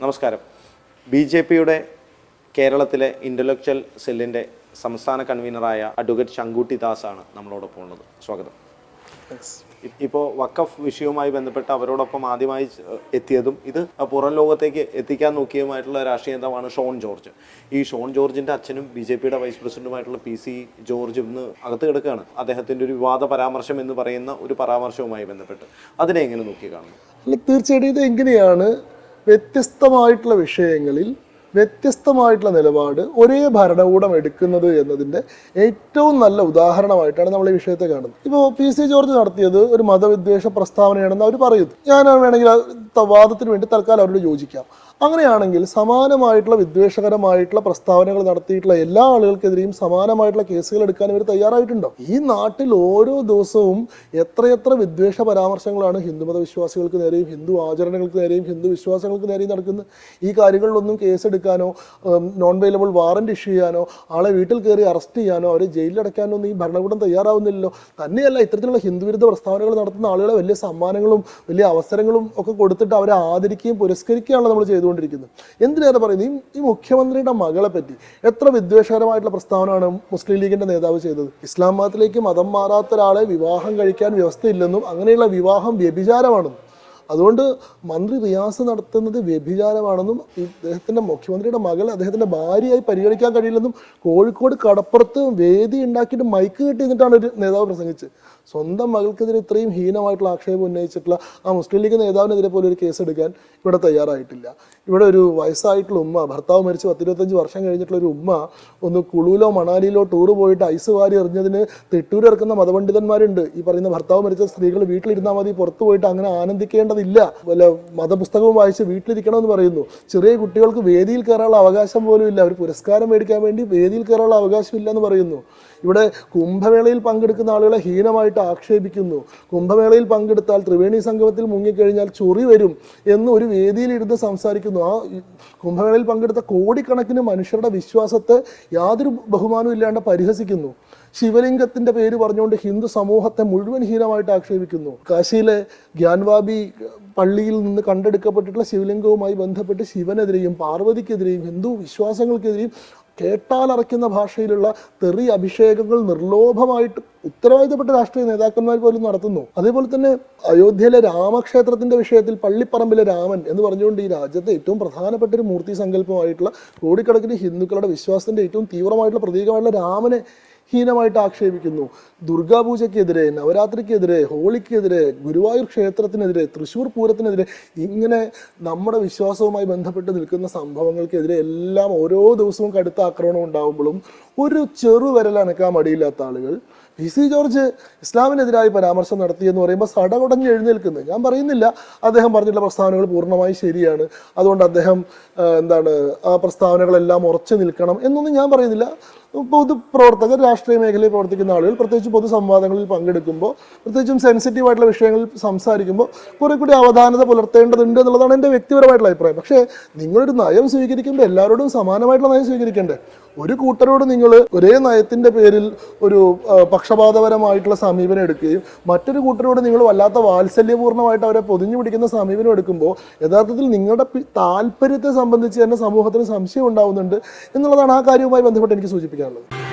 നമസ്കാരം. B J പിയുടെ കേരളത്തിലെ ഇന്റലക്ച്വൽ സെല്ലിന്റെ സംസ്ഥാന കൺവീനറായ അഡ്വക്കേറ്റ് ശങ്കുട്ടി ദാസ് ആണ് നമ്മളോടൊപ്പം ഉള്ളത്. സ്വാഗതം. ഇപ്പോൾ വക്കഫ് വിഷയവുമായി ബന്ധപ്പെട്ട് അവരോടൊപ്പം ആദ്യമായി എത്തിയതും ഇത് പുറം ലോകത്തേക്ക് എത്തിക്കാൻ നോക്കിയതുമായിട്ടുള്ള രാഷ്ട്രീയ നേതാവാണ് ഷോൺ ജോർജ്. ഈ ഷോൺ ജോർജിന്റെ അച്ഛനും ബി ജെ പിയുടെ വൈസ് പ്രസിഡന്റുമായിട്ടുള്ള പി സി ജോർജ് ഇന്ന് അകത്ത് കിടക്കുകയാണ്. അദ്ദേഹത്തിന്റെ ഒരു വിവാദ പരാമർശം എന്ന് പറയുന്ന ഒരു പരാമർശവുമായി ബന്ധപ്പെട്ട്. അതിനെ എങ്ങനെ നോക്കി കാണുന്നു അല്ല തീർച്ചയായിട്ടും ഇത് എങ്ങനെയാണ് വ്യത്യസ്തമായിട്ടുള്ള വിഷയങ്ങളിൽ വ്യത്യസ്തമായിട്ടുള്ള നിലപാട് ഒരേ ഭരണകൂടം എടുക്കുന്നത് എന്നതിന്റെ ഏറ്റവും നല്ല ഉദാഹരണമായിട്ടാണ് നമ്മൾ ഈ വിഷയത്തെ കാണുന്നത്. ഇപ്പോൾ പി സി ജോർജ് നടത്തിയത് ഒരു മതവിദ്വേഷ പ്രസ്താവനയാണെന്ന് അവർ പറയുന്നു. ഞാൻ വേണമെങ്കിൽ വാദത്തിന് വേണ്ടി തൽക്കാലം അവരോട് യോജിക്കാം. അങ്ങനെയാണെങ്കിൽ സമാനമായിട്ടുള്ള വിദ്വേഷകരമായിട്ടുള്ള പ്രസ്താവനകൾ നടത്തിയിട്ടുള്ള എല്ലാ ആളുകൾക്കെതിരെയും സമാനമായിട്ടുള്ള കേസുകൾ എടുക്കാൻ ഇവർ തയ്യാറായിട്ടുണ്ടോ? ഈ നാട്ടിൽ ഓരോ ദിവസവും എത്രയെത്ര വിദ്വേഷ പരാമർശങ്ങളാണ് ഹിന്ദുമത വിശ്വാസികൾക്ക് നേരെയും ഹിന്ദു ആചരണങ്ങൾക്ക് നേരെയും ഹിന്ദു വിശ്വാസങ്ങൾക്ക് നേരെയും നടക്കുന്നത്. ഈ കാര്യങ്ങളിലൊന്നും കേസെടുക്കാനോ നോൺ വെയിലബിൾ വാറന്റ് ഇഷ്യൂ ചെയ്യാനോ ആളെ വീട്ടിൽ കയറി അറസ്റ്റ് ചെയ്യാനോ അവരെ ജയിലിലടക്കാനോ ഒന്നും ഈ ഭരണകൂടം തയ്യാറാവുന്നില്ലല്ലോ. തന്നെയല്ല ഇത്തരത്തിലുള്ള ഹിന്ദുവിരുദ്ധ പ്രസ്താവനകൾ നടത്തുന്ന ആളുകളെ വലിയ സമ്മാനങ്ങളും വലിയ അവസരങ്ങളും ഒക്കെ കൊടുത്തിട്ട് അവരെ ആദരിക്കുകയും പുരസ്കരിക്കുകയാണല്ലോ നമ്മൾ ചെയ്തുകൊണ്ടിരിക്കുന്നത്. എന്തിനേറെ പറയുന്നത് ഈ ഈ മുഖ്യമന്ത്രിയുടെ മകളെ പറ്റി എത്ര വിദ്വേഷകരമായിട്ടുള്ള പ്രസ്താവനയാണ് മുസ്ലിം ലീഗിന്റെ നേതാവ് ചെയ്തത്? ഇസ്ലാം മതത്തിലേക്ക് മതം മാറാത്ത ഒരാളെ വിവാഹം കഴിക്കാൻ വ്യവസ്ഥയില്ലെന്നും അങ്ങനെയുള്ള വിവാഹം വ്യഭിചാരമാണെന്നും. അതുകൊണ്ട് മന്ത്രി റിയാസ് നടത്തുന്നത് വ്യഭിചാരമാണെന്നും ഇദ്ദേഹത്തിന്റെ മുഖ്യമന്ത്രിയുടെ മകൾ അദ്ദേഹത്തിന്റെ ഭാര്യയായി പരിഗണിക്കാൻ കഴിയില്ലെന്നും കോഴിക്കോട് കടപ്പുറത്ത് വേദി ഉണ്ടാക്കിയിട്ട് മൈക്ക് കെട്ടി നിന്നിട്ടാണ് ഒരു നേതാവ് പ്രസംഗിച്ചത്. സ്വന്തം മകൾക്കെതിരെ ഇത്രയും ഹീനമായിട്ടുള്ള ആക്ഷേപം ഉന്നയിച്ചിട്ടുള്ള ആ മുസ്ലിം ലീഗ് നേതാവിനെതിരെ പോലും ഒരു കേസ് എടുക്കാൻ ഇവിടെ തയ്യാറായിട്ടില്ല. ഇവിടെ ഒരു വയസ്സായിട്ടുള്ള ഉമ്മ ഭർത്താവ് മരിച്ച് പത്തിരുപത്തഞ്ച് വർഷം കഴിഞ്ഞിട്ടുള്ള ഒരു ഉമ്മ ഒന്ന് കുളുവിലോ മണാലിയിലോ ടൂർ പോയിട്ട് ഐസ് വാരി എറിഞ്ഞതിന് തെട്ടൂരിറക്കുന്ന മതപണ്ഡിതന്മാരുണ്ട്. ഈ പറയുന്ന ഭർത്താവ് മരിച്ച സ്ത്രീകൾ വീട്ടിലിരുന്നാൽ മതി പുറത്തു പോയിട്ട് അങ്ങനെ ആനന്ദിക്കേണ്ടതില്ല വല്ല മതപുസ്തകവും വായിച്ച് വീട്ടിലിരിക്കണമെന്ന് പറയുന്നു. ചെറിയ കുട്ടികൾക്ക് വേദിയിൽ കയറാനുള്ള അവകാശം പോലും ഇല്ല. അവർ പുരസ്കാരം മേടിക്കാൻ വേണ്ടി വേദിയിൽ കയറാനുള്ള അവകാശം ഇല്ല എന്ന് പറയുന്നു. ഇവിടെ കുംഭമേളയിൽ പങ്കെടുക്കുന്ന ആളുകളെ ഹീനമായിട്ട് ആക്ഷേപിക്കുന്നു. കുംഭമേളയിൽ പങ്കെടുത്താൽ ത്രിവേണി സംഗമത്തിൽ മുങ്ങിക്കഴിഞ്ഞാൽ ചൊറി വരും എന്ന് ഒരു വേദിയിൽ ഇരുന്ന് സംസാരിക്കുന്നു. ആ കുംഭമേളയിൽ പങ്കെടുത്ത കോടിക്കണക്കിന് മനുഷ്യരുടെ വിശ്വാസത്തെ യാതൊരു ബഹുമാനവും ഇല്ലാണ്ട് പരിഹസിക്കുന്നു. ശിവലിംഗത്തിന്റെ പേര് പറഞ്ഞുകൊണ്ട് ഹിന്ദു സമൂഹത്തെ മുഴുവൻ ഹീനമായിട്ട് ആക്ഷേപിക്കുന്നു. കാശിയിലെ ഗ്യാൻവാബി പള്ളിയിൽ നിന്ന് കണ്ടെടുക്കപ്പെട്ടിട്ടുള്ള ശിവലിംഗവുമായി ബന്ധപ്പെട്ട് ശിവനെതിരെയും പാർവതിക്കെതിരെയും ഹിന്ദു വിശ്വാസങ്ങൾക്കെതിരെയും കേട്ടാലറയ്ക്കുന്ന ഭാഷയിലുള്ള തെറി അഭിഷേകങ്ങൾ നിർലോഭമായിട്ട് ഉത്തരവാദിത്തപ്പെട്ട രാഷ്ട്രീയ നേതാക്കന്മാർ പോലും നടത്തുന്നു. അതേപോലെ തന്നെ അയോധ്യയിലെ രാമക്ഷേത്രത്തിന്റെ വിഷയത്തിൽ പള്ളിപ്പറമ്പിലെ രാമൻ എന്ന് പറഞ്ഞുകൊണ്ട് ഈ രാജ്യത്തെ ഏറ്റവും പ്രധാനപ്പെട്ട ഒരു മൂർത്തി സങ്കല്പമായിട്ടുള്ള കോടിക്കണക്കിന് ഹിന്ദുക്കളുടെ വിശ്വാസത്തിന്റെ ഏറ്റവും തീവ്രമായിട്ടുള്ള പ്രതീകമായിട്ടുള്ള രാമനെ ഹീനമായിട്ട് ആക്ഷേപിക്കുന്നു. ദുർഗാപൂജയ്ക്കെതിരെ നവരാത്രിക്കെതിരെ ഹോളിക്കെതിരെ ഗുരുവായൂർ ക്ഷേത്രത്തിനെതിരെ തൃശ്ശൂർ പൂരത്തിനെതിരെ ഇങ്ങനെ നമ്മുടെ വിശ്വാസവുമായി ബന്ധപ്പെട്ട് നിൽക്കുന്ന സംഭവങ്ങൾക്കെതിരെ എല്ലാം ഓരോ ദിവസവും കടുത്ത ആക്രമണം ഉണ്ടാകുമ്പോഴും ഒരു ചെറുവിരൽ അനക്കാൻ മടിയില്ലാത്ത ആളുകൾ പി സി ജോർജ് ഇസ്ലാമിനെതിരായി പരാമർശം നടത്തി എന്ന് പറയുമ്പോൾ സടകുടഞ്ഞ് എഴുന്നേൽക്കുന്നത് ഞാൻ പറയുന്നില്ല. അദ്ദേഹം പറഞ്ഞിട്ടുള്ള പ്രസ്താവനകൾ പൂർണമായി ശരിയാണ്. അതുകൊണ്ട് അദ്ദേഹം എന്താണ് ആ പ്രസ്താവനകളെല്ലാം ഉറച്ചു നിൽക്കണം എന്നൊന്നും ഞാൻ പറയുന്നില്ല. പൊതുപ്രവർത്തകർ രാഷ്ട്രീയ മേഖലയിൽ പ്രവർത്തിക്കുന്ന ആളുകൾ പ്രത്യേകിച്ച് പൊതുസംവാദങ്ങളിൽ പങ്കെടുക്കുമ്പോൾ പ്രത്യേകിച്ചും സെൻസിറ്റീവ് ആയിട്ടുള്ള വിഷയങ്ങളിൽ സംസാരിക്കുമ്പോൾ കുറെ കൂടി അവധാനത പുലർത്തേണ്ടതുണ്ട് എന്നുള്ളതാണ് എന്റെ വ്യക്തിപരമായിട്ടുള്ള അഭിപ്രായം. പക്ഷേ നിങ്ങളൊരു നയം സ്വീകരിക്കുമ്പോൾ എല്ലാവരോടും സമാനമായിട്ടുള്ള നയം സ്വീകരിക്കണ്ടേ? ഒരു കൂട്ടരോട് നിങ്ങൾ ഒരേ നയത്തിന്റെ പേരിൽ ഒരു പക്ഷപാതപരമായിട്ടുള്ള സമീപനം എടുക്കുകയും മറ്റൊരു കൂട്ടരോട് നിങ്ങൾ വല്ലാത്ത വാത്സല്യപൂർണമായിട്ട് അവരെ പൊതിഞ്ഞു പിടിക്കുന്ന സമീപനം എടുക്കുമ്പോൾ യഥാർത്ഥത്തിൽ നിങ്ങളുടെ താല്പര്യത്തെ സംബന്ധിച്ച് തന്നെ സമൂഹത്തിന് സംശയം ഉണ്ടാവുന്നുണ്ട് എന്നുള്ളതാണ് ആ കാര്യവുമായി ബന്ധപ്പെട്ട് എനിക്ക് സൂചിപ്പിക്കാനുള്ളത്.